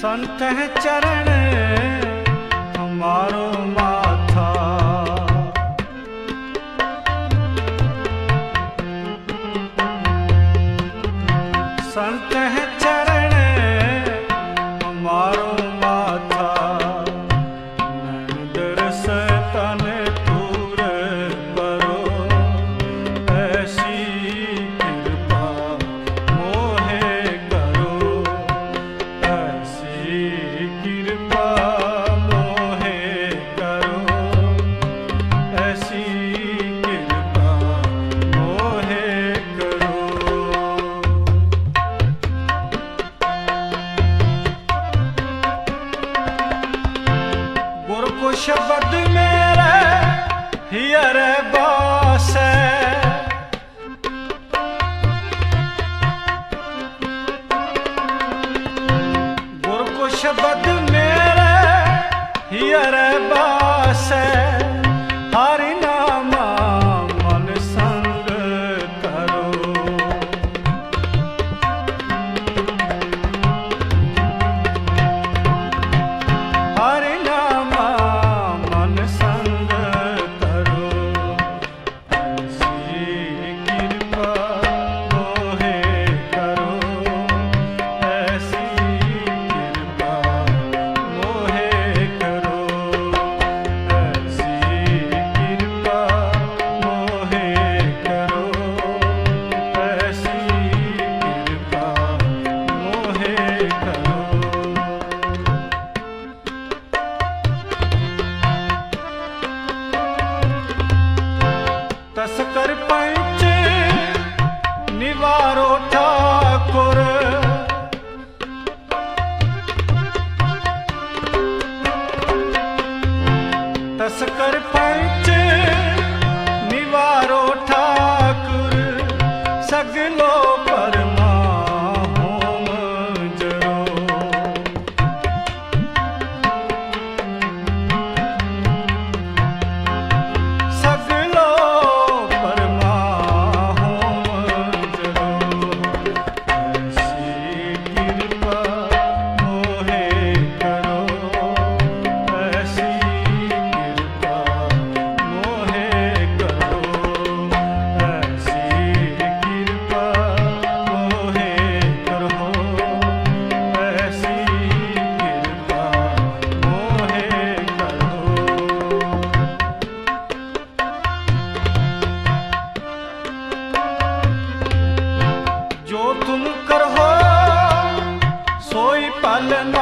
ਸੰਤ ਚਰਨ ਹਮਾਰੋ ਮਾਥਾ। ਸੰਤ ਚਰਨ ਸ਼ਬਦ ਮੇਰੇ ਹਿਅਰ ਬਾਸੈ ਗੁਰ ਕੋ ਸ਼ਬਦ ਮੇਰੇ ਹਿਅਰ ਬਾਸੈ and